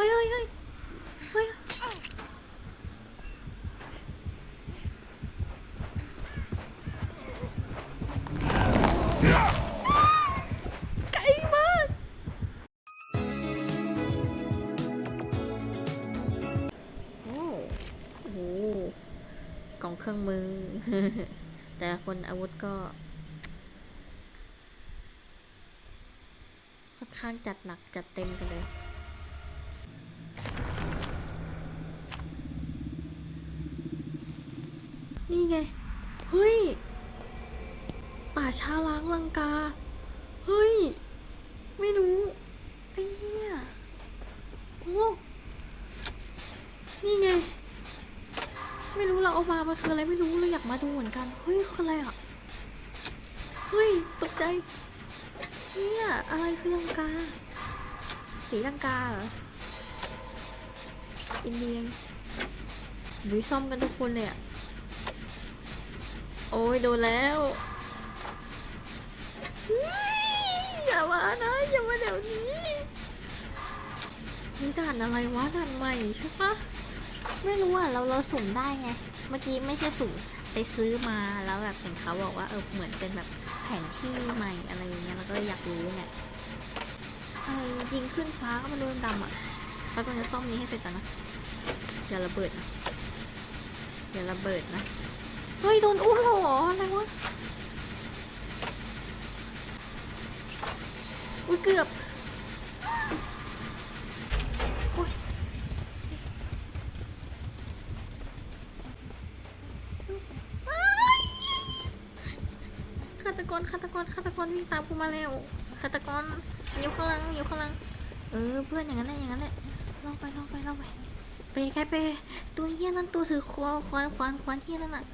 ฮ้ยเฮ้ยเฮ้ยเฮ้ยไกลมากโอ้โหกล่องเครื่องมือ แต่คนอาวุธก็ค่อนข้างจัดหนักจัดเต็มกันเลย ไง เฮ้ย ป่าช้าล้างลังกา เฮ้ย ไม่รู้ไอ้เหี้ยโอ้นี่ไง ไม่รู้เราเอามา มันคืออะไรไม่รู้เราอยากมาดูเหมือนกัน เฮ้ยคืออะไรอะ เฮ้ย ตกใจเฮียอะไรคือลังกา สีลังกาเหรอ อินเดียบุยซ่อมกันทุกคนเลยอะ โอ้ยโดนแล้วเฮ้ยอย่ามานะอย่ามาเดี๋ยวนี้มีด่านอะไรวะด่านใหม่ใช่ปะไม่รู้อะเราเราสุ่มได้ไง เมื่อกี้ไม่ใช่สุ่มไปซื้อมาแล้วแบบเห็นเขาบอกว่าเออเหมือนเป็นแบบแผนที่ใหม่อะไรอย่างเงี้ยเราก็เลยอยากรู้เนี่ยอะไรยิงขึ้นฟ้าก็มาโดนดำอะเราต้องจะซ่อมนี้ให้เสร็จก่อนนะอย่าระเบิดนะอย่าระเบิดนะ เฮ้ยโดนอุ้มเหรออะไรวะอุ้ยเกือบโอ้ยอ้ยฆาตกรฆาตกรฆาตกรวิ่งตามกูมาแล้วฆาตกรอยู่ข้างหลังอยู่ข้างหลังเออเพื่อนอย่างนั้นแหละอย่างนั้นแหละลองไปลองไปลองไปไปไกลไปตัวเฮี้ยนั่นตัวถือคอควานควานควานเฮี้ยนั่นน่ะ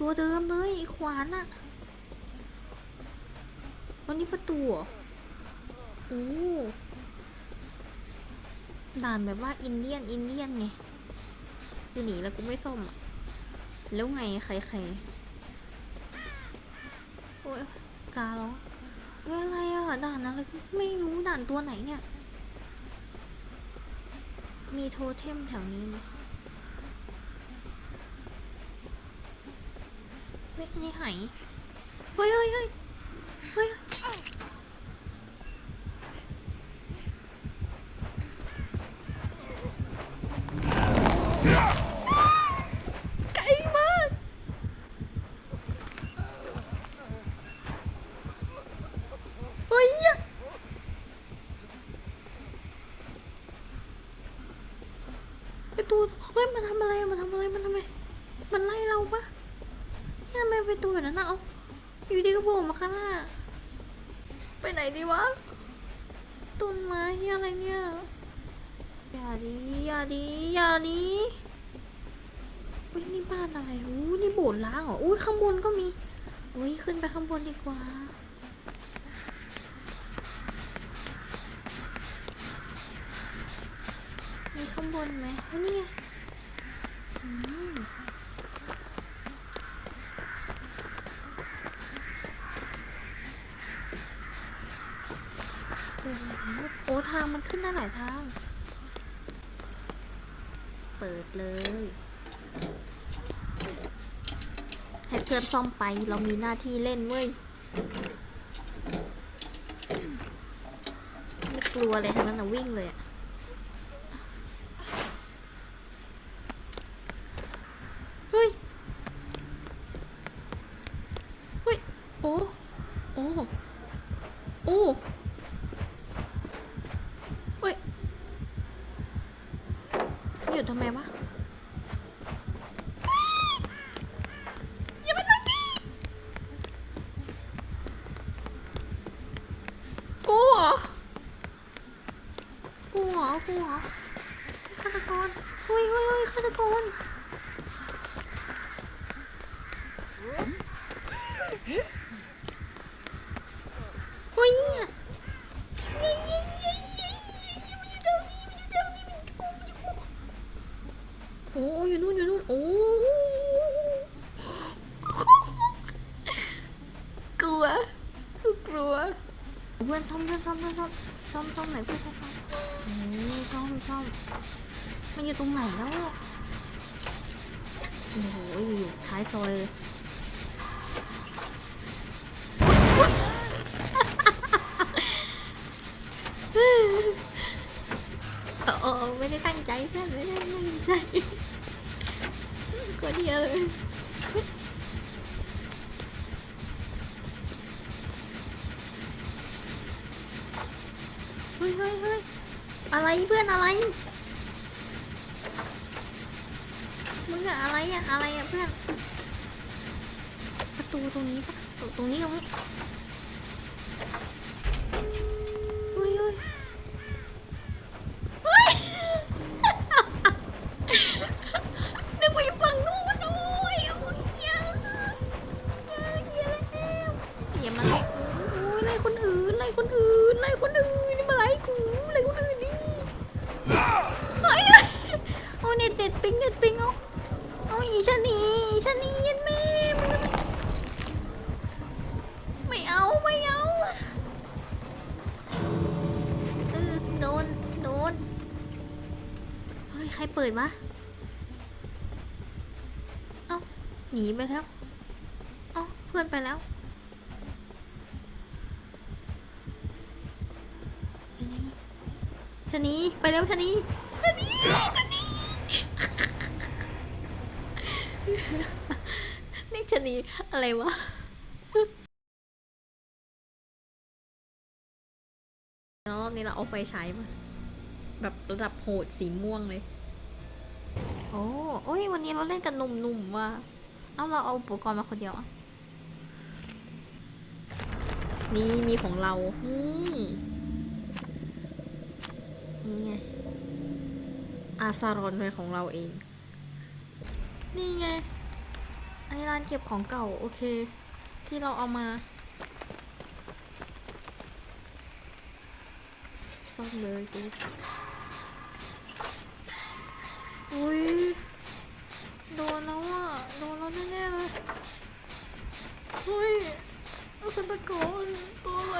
ตัวเดิมเลยขวานน่ะวันนี้ประตูโอ้ด่านแบบว่าอินเดียนอินเดียนไงกูหนีแล้วกูไม่ซ่อมอะแล้วไงใครใครโอ้ยกาเหรอเฮ้ยอะไรอะด่านอะไรไม่รู้ด่านตัวไหนเนี่ย มีโทเทมแถวนี้ไหม เฮ้ยอันนี่ไหเฮ้ยเฮ้ยเฮ้ยเฮ้ยไกลมากเฮ้ยอะไอตัวเฮ้ยมันทำอะไรอะมันทำอะไรมันทำไม มันไล่เราปะเฮ้ยทำไมเป็นตัวแบบนั้นอะเอาอยู่ดีก็โผล่มาข้างหน้า ไปไหนดีวะต้นไม้เฮียอะไรเนี่ยอย่าดีอย่าดีอย่าดีอุ้ยนี่บ้านอะไรอู้นี่โบสถ์ล้างเหรออุ้ยข้างบนก็มีอุ้ยขึ้นไปข้างบนดีกว่ามีข้างบนไหมนี่ไงอืมโอ้โหโอ้ ทางมันขึ้นได้หลายทาง เปิดเลยให้เพื่อนซ่อมไปเรามีหน้าที่เล่นเว้ย ไม่กลัวเลยทั้งนั้นนะวิ่งเลยอะเฮ้ย เฮ้ย โอ้ โอ้ โอ้ เฮ้ย หยุดทำไมวะ อย่ามาทางนี้กูเหรอ กูเหรอกูเหรอฆาตกรเฮ้ยเฮ้ยเฮ้ยฆาตกรเฮ้ยโอ้อยู่นู่นอยู่นู่นโอ้กลัวกลัวเพื่อนซ่อมเพื่อนซ่อมเพื่อนซ่อมซ่อมซ่อมไหนเพื่อนซ่อม ซ่อมซ่อมมันอยู่ตรงไหนแล้วโอ้โหอยู่ท้ายซอยเลยเออเออเออไม่ได้ตั้งใจเพื่อนไม่ได้ตั้งใจก็เดียวเลยเฮ้ยเฮ้ยเฮ้ย อะไรเพื่อนอะไร มึงอะอะไรอะอะไรอะเพื่อน ประตูตรงนี้ปะตรงตรงนี้ตรงนี้เฮ้ยเฮ้ย เฮ้ย นึกว่าอยู่ฝั่งนู้นด้วยโอ้ยเหี้ยเหี้ยเหี้ยแล้วอย่ามาไล่โอ้ยไล่คนอื่นไล่คนอื่นไล่คนอื่นนี่มาไล่กูไล่คนอื่นนี่เฮ้ยเอาเน็ตเด็ดปิงเน็ตปิงเอาเอาอีชะนี อีชะนียันแม่มึงไม่เอาไม่เอาเออโดนโดนเฮ้ยใครเปิดวะเอ้าหนีไปแล้วเอ้าเพื่อนไปแล้วชนีไปแล้วชนีชนีชนีเรียกชะ นีอะไรวะรอบนี้เราเอาไฟฉายมาแบบระดับโหดสีม่วงเลย โอ้โอ้ยวันนี้เราเล่นกับหนุ่มๆว่ะเอาเราเอาอุปกรณ์มาคนเดียวอะนี่มีของเรา นี่นี่ไง อาซารอนเป็นของเราเอง นี่ไง อันนี้ร้านเก็บของเก่าโอเค ที่เราเอามาซ่อมเลยกูอุ้ยโดนแล้วอะโดนแล้วแน่ๆเลยเฮ้ยฆาตะกรตัวอะไร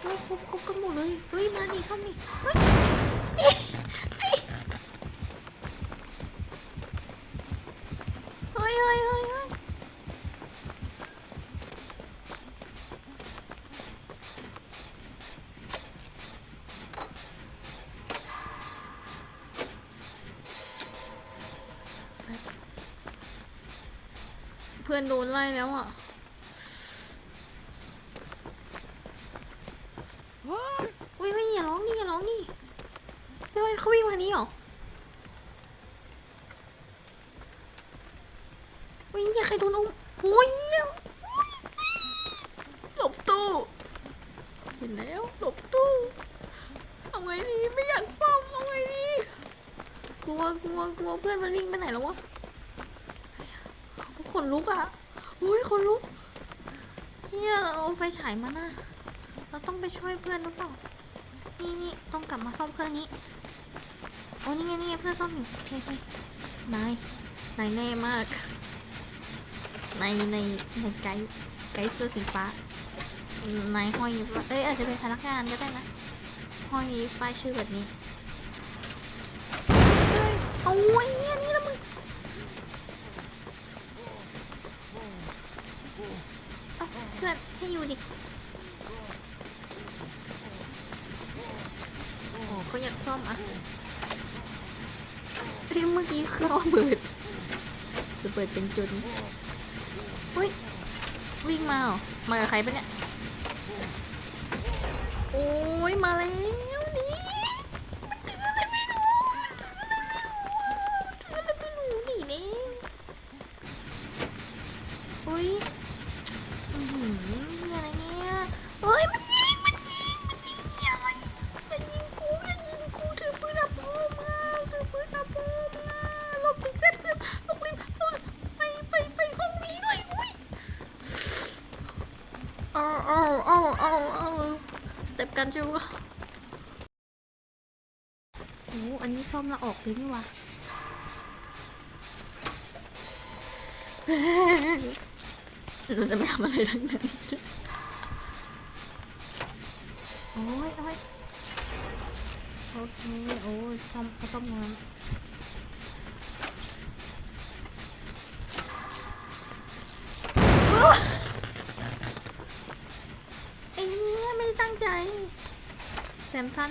โอ้ครบครบกันหมดเลย เฮ้ย มาดิซ่อมดิเฮ้ยเอ๊ะเอ๊ะเฮ้ยเฮ้ยเฮ้ยเฮ้ยเพื่อนโดนไล่แล้วอะอุ้ยเฮ้ยอย่าร้องดิอย่าร้องดิเฮ้ยเขาวิ่งมานี้หรออุ้ยอย่าใครโดนอุ้มโอ้ยหลบตู้เห็นแล้วหลบตู้เอาไงดีไม่อยากซ่อมเอาไงดีกลัวกลัวกลัวเพื่อนมันวิ่งไปไหนแล้ววะ ขนลุกอะอุ้ยขนลุกเฮียเอาไฟฉายมานะเราต้องไปช่วยเพื่อนหรือเปล่า นี่นี่ต้องกลับมาซ่อมเครื่องนี้ โอ้นี่ไงนี่ไงเพื่อนซ่อมอยู่โอเคโอเคนาย นายแน่มาก ในในในไกด์ไกด์เสื้อสีฟ้านายห้อยเอ้ยอาจจะเป็นพนักงานก็ได้นะ ห้อยป้ายชื่อแบบนี้ โอ้ยอันนี้แล้วมึงเอ้าเพื่อนให้อยู่ ดิโอ้เขาอยากซ่อมอะเอ้ยเมื่อกี้เครื่องระเบิดระเบิดเป็นจุดเฮ้ยวิ่งมาเหรอมากับใครปะเนี่ย โอ้ยมาแล้วนี่มันถืออะไรไม่รู้มันถืออะไรไม่รู้อะถืออะไรไม่รู้นี่เน่โอ้ยอือหือมีอะไรเนี่ยเฮ้ย มันยิง มันยิง มันยิงเหี้ยอะไร อย่ายิงกูอย่ายิงกูถือปืนอับโพมาถือปืนอับโพมาหลบอีกเส้นเพื่อนหลบรีบไปไปไปห้องนี้หน่อยอุ้ยเอาเอาเอาเอาเอาสเต็ปกันจูโอ้อันนี้ซ่อมละออกเลยนี่วะเราจะไม่ทำอะไรทั้งนั้น โอ้ยโอ้ยโอเคโอ้ยซ่อมเขาซ่อมตรงนั้นอุ๊ยไอ้เหี้ยไม่ได้ตั้ง ใจแซมสัน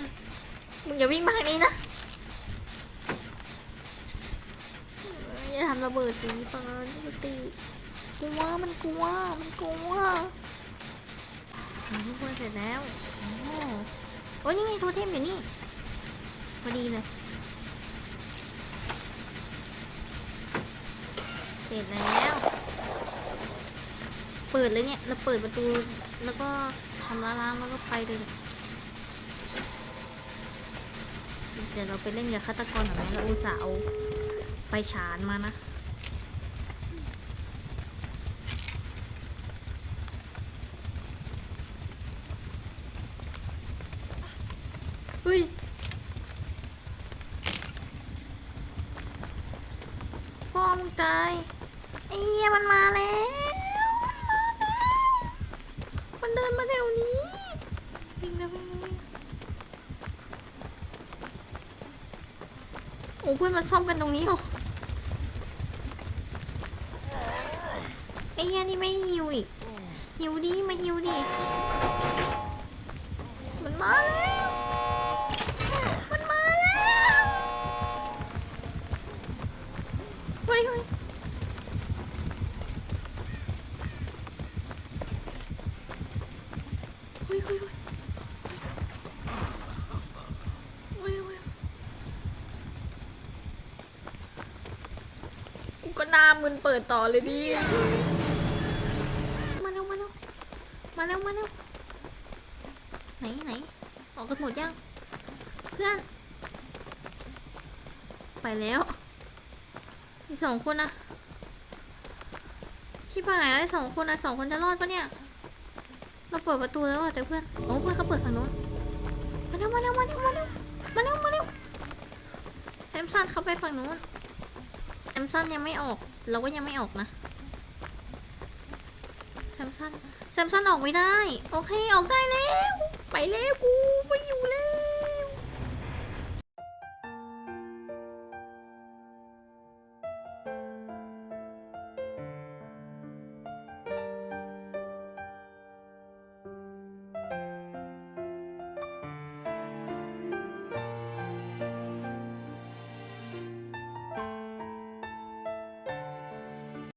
มึงอย่าวิ่งมาทางนี้นะอย่าทำระเบิดสิปานปกติกลัวมันกลัวมันกลัวทุกคนเสร็จแล้วโอ้โอ้ยนี่ไงโทเทมอยู่นี่พอดีเลยเสร็จแล้ว เปิดเลยเนี่ย เราเปิดประตูแล้วก็ ชำระล้างแล้วก็ไปเลยเดี๋ยวเราไปเล่นกับฆาตกรหน่อยไหมเราอุตส่าห์เอาไฟฉานมานะเฮ้ยพ่อมึงตายไอ้เหี้ยมันมาแล้ว โอ้เพื่อนมาซ่อมกันตรงนี้เหรอไอ้เฮียนี่ไม่หิวอีกหิวดิมาหิวดิมันมาแล้ว มันมาแล้วเฮ้ยเฮ้ยเฮ้ยเฮ้ยเฮ้ยเฮ้ยเฮ้ย กูก็ หน้ามึนเปิดต่อเลยดิมาเร็วมาเร็วมาเร็วมาเร็วไหนไหนออกกันหมดยัง เพื่อน ไปแล้วอีสองคนนะชิบหายแล้วสองคนนะสองคนจะรอดปะเนี่ย เราเปิดประตูแล้วอะแต่เพื่อนโอ้เพื่อนเขาเปิดฝั่งโน้นมาเร็วมาเร็วมาเร็วมาเร็วมาเร็วมาเร็วแซมซันเขาไปฝั่งโน้น แซมซันยังไม่ออก เราก็ยังไม่ออกนะแซมซันแซมซันออกไม่ได้ โอเค ออกได้แล้ว ไปแล้วกู